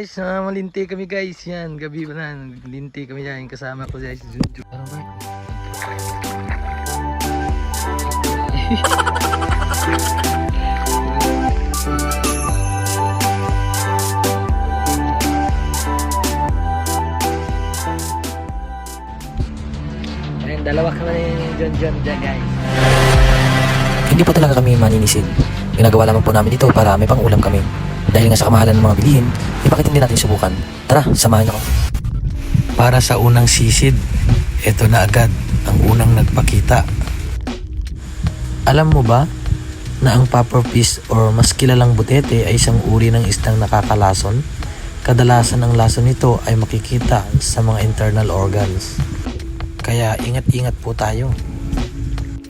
guys, uh, malinti kami guys. Yan, gabi pa na. Malinti kami yan. Kasama ko guys. Junjun. Ano? Ayun, dalawa kami ni John dyan guys. Hindi po talaga kami maninisid. Ginagawa lamang po namin ito para may pang ulam kami. Dahil nga sa kamahalan ng mga bilihin, eh bakit hindi natin subukan? Tara, samahan niyo ako. Para sa unang sisid, ito na agad ang unang nagpakita. Alam mo ba na ang puffer fish or mas kilalang butete ay isang uri ng isdang nakakalason? Kadalasan ang lason nito ay makikita sa mga internal organs. Kaya ingat-ingat po tayo.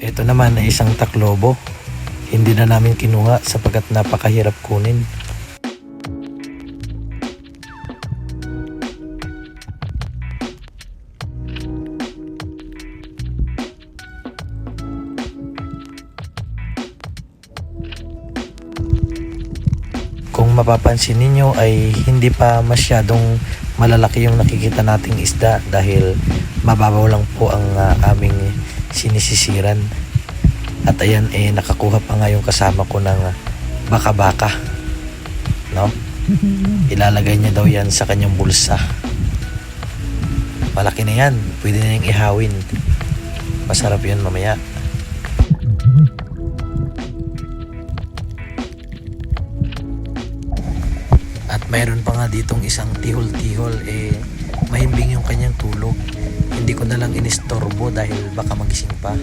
Ito naman ay isang taklobo. Hindi na namin kinuha sapagkat napakahirap kunin. Mapapansin ninyo ay hindi pa masyadong malalaki yung nakikita nating isda dahil mababaw lang po ang ah, aming sinisisiran. At ayan eh nakakuha pa nga yung kasama ko ng baka-baka. No? Ilalagay niya daw yan sa kanyang bulsa. Malaki na yan. Pwede na niyang ihawin. Masarap yun mamaya. Mayroon pa nga ditong isang tihol-tihol eh mahimbing yung kanyang tulog. Hindi ko na lang inistorbo dahil baka magising pa.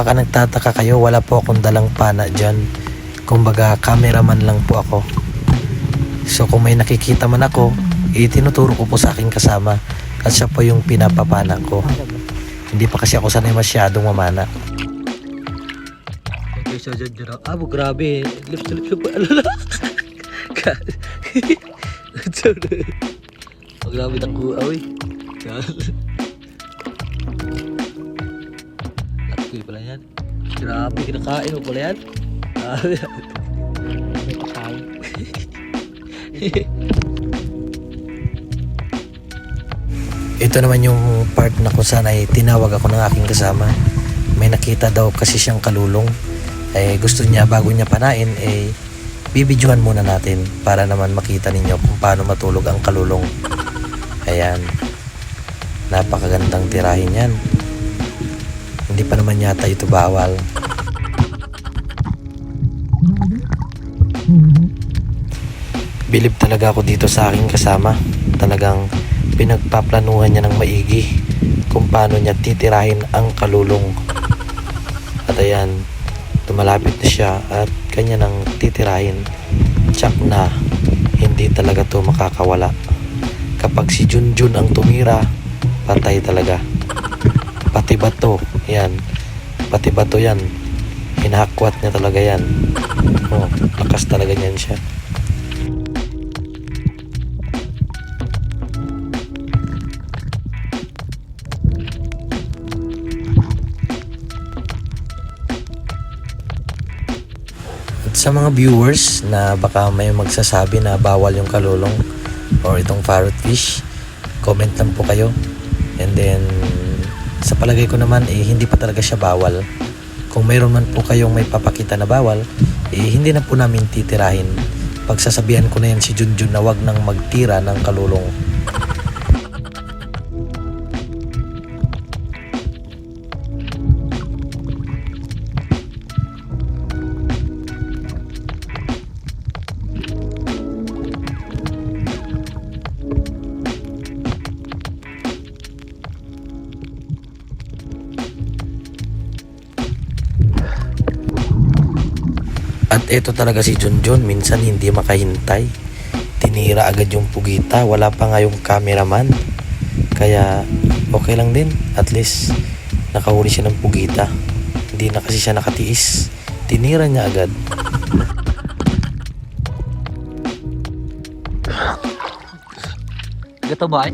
Baka nagtataka kayo, wala po akong dalang pana dyan. Kumbaga, cameraman lang po ako. So kung may nakikita man ako, itinuturo ko po sa aking kasama at siya po yung pinapapana ko. Hindi pa kasi ako sanay masyadong mamana. Okay, so dyan dyan. Ah, bu- grabe. Lips to lips. Alala. Grabe ng kuha, uy. Grabe, kinakain mo pala yan. Grabe. May pakain. Ito naman yung part na kung saan ay tinawag ako ng aking kasama. May nakita daw kasi siyang kalulong. Eh, gusto niya bago niya panain, eh, bibidyohan muna natin para naman makita ninyo kung paano matulog ang kalulong. Ayan. Napakagandang tirahin yan. Hindi pa naman yata ito bawal. Bilib talaga ako dito sa aking kasama. Talagang pinagpaplanuhan niya ng maigi kung paano niya titirahin ang kalulong. At ayan, tumalapit na siya at kanya nang titirahin. Tsak na, hindi talaga to makakawala. Kapag si Junjun ang tumira, patay talaga. Pati bato, yan. Pati bato yan. Hinahakwat niya talaga yan. Oh, lakas talaga niyan siya. Sa mga viewers na baka may magsasabi na bawal yung kalulong or itong parrot fish, comment lang po kayo. And then, sa palagay ko naman, eh, hindi pa talaga siya bawal. Kung mayroon man po kayong may papakita na bawal, eh, hindi na po namin titirahin. Pagsasabihan ko na yan si Junjun na wag nang magtira ng kalulong. At ito talaga si Junjun, minsan hindi makahintay. Tinira agad yung pugita, wala pa nga yung cameraman. Kaya okay lang din, at least nakahuli siya ng pugita. Hindi na kasi siya nakatiis. Tinira niya agad. Gato ba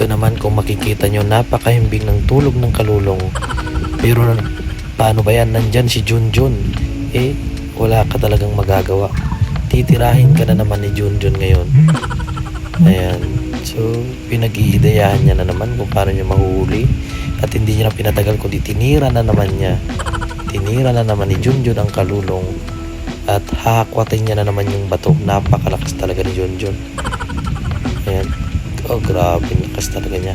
Dito naman kung makikita nyo, napakahimbing ng tulog ng kalulong. Pero paano ba yan? Nandyan si Junjun. Eh, wala ka talagang magagawa. Titirahin ka na naman ni Junjun ngayon. Ayan. So, pinag-iidayahan niya na naman kung paano niya mahuhuli. At hindi niya na pinatagal kundi tinira na naman niya. Tinira na naman ni Junjun ang kalulong. At hahakwatin niya na naman yung bato. Napakalakas talaga ni Junjun. Ayan. Oh, grabe. Lakas talaga niya.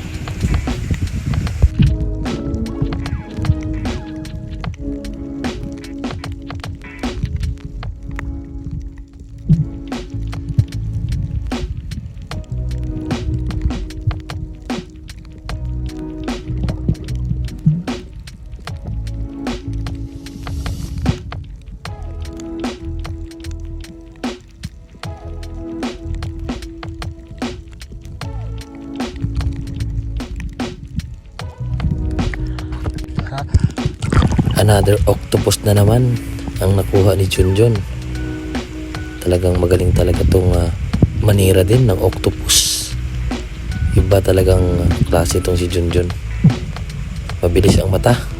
Another octopus na naman ang nakuha ni Junjun. Talagang magaling talaga tong ah, manira din ng octopus. Iba talagang klase tong si Junjun. Mabilis ang mata.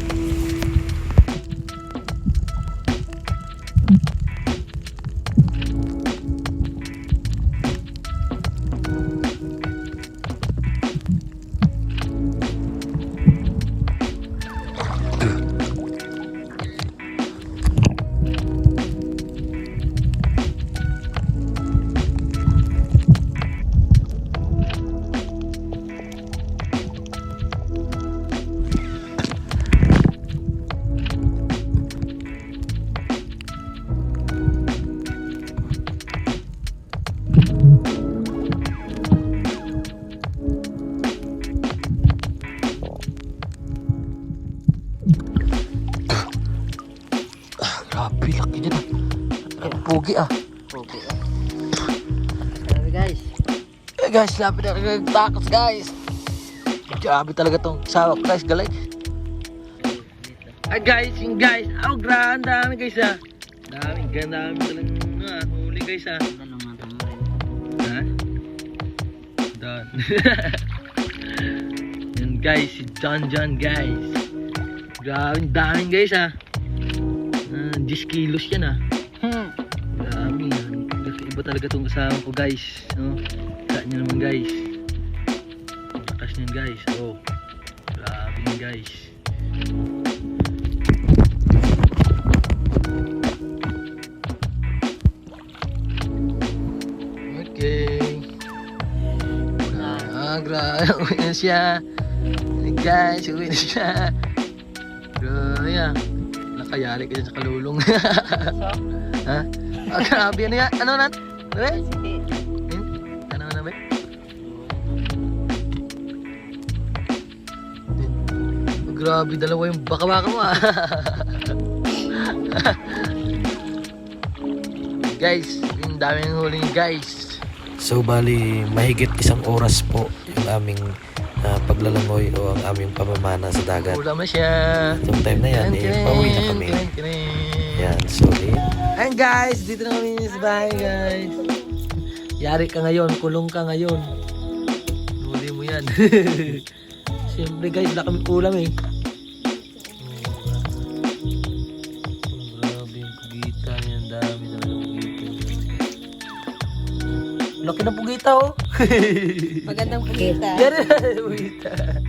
Ay, pugi ah. Okay. Sabi guys, Eh guys, lapit na rin takos guys. Grabe talaga tong sawa ko guys, galay. Ay guys, yung guys, oh grabe, ang dami guys ah. Dami, ganda dami talagang ah, huli guys ah. Ha? Don. Yan guys, si John John guys. Grabe, daming guys ah. Ah, 10 kilos yan ah. Iba talaga tong kasama ko guys. No? Sa nyo naman guys. Lakas niyan guys. Oh. Grabe yan guys. Okay. Ah, grabe. Uwi na siya. Guys, uwi na siya. Grabe ah. Nakayari ka dyan sa kalulong. ha? Ah, grabe. Ano yan? Ano na? Ano yan? Ano na ba? Grabe, dalawa yung baka-baka mo ah. guys, yung dami ng huli guys. So bali mahigit isang oras po yung aming ah, paglalangoy o ang aming pamamana sa dagat. Ulam na siya. Itong time na yan, eh, pauwi na kami. Kirin, kirin. Yan, so eh, And guys, dito na kami sa bahay guys. Yari ka ngayon, kulong ka ngayon. Huli mo yan. Siyempre guys, wala kami ulam eh. Grabe yung pugita yan, dami talaga pugita. Laki ng pugita oh. Magandang pagkita. Yan pugita.